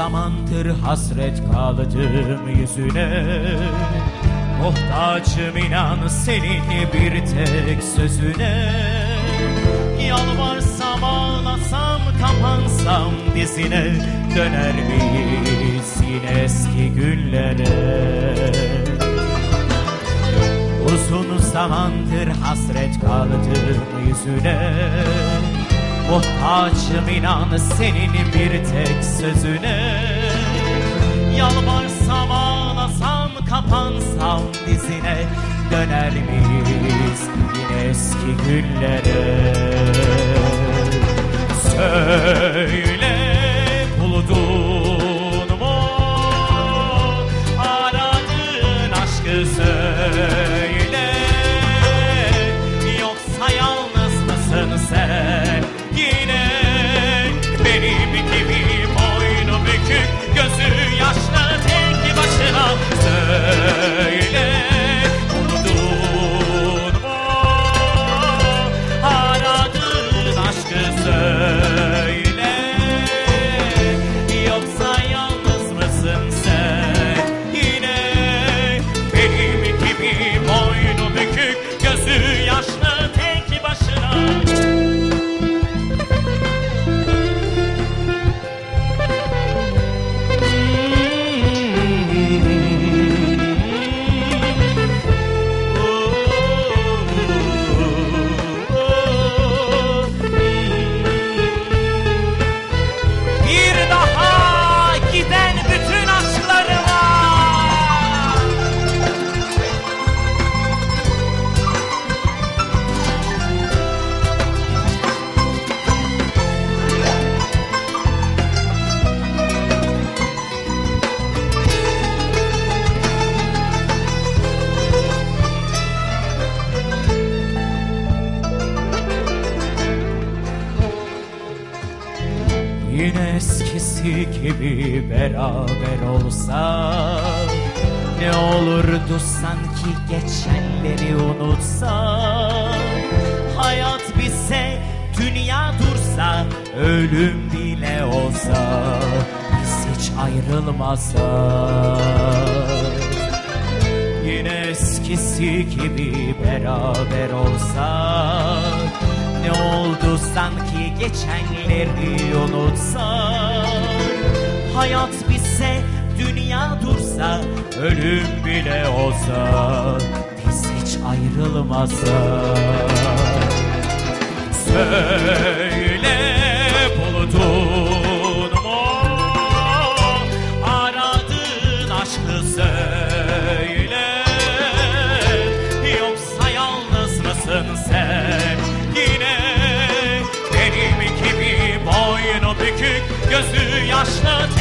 zamandır hasret kaldım yüzüne. Muhtacım inan senin bir tek sözüne. Yalvarsam ağlasam kapansam dizine Döner miyiz yine eski günlere? Uzun zamandır hasret kaldım yüzüne Muhtacım inan senin bir tek sözüne. Yalvarsam ağlasam kapansam dizine. Döner miyiz yine eski günlere Söyle Yine eskisi gibi beraber olsak Ne olurdu sanki geçenleri unutsak Hayat bize dünya dursa Ölüm bile olsa Biz hiç ayrılmasak Yine eskisi gibi beraber olsak Ne oldu sanki geçenleri unutsak? Hayat bize dünya dursa Ölüm bile olsa Biz hiç ayrılmasak. Söyle not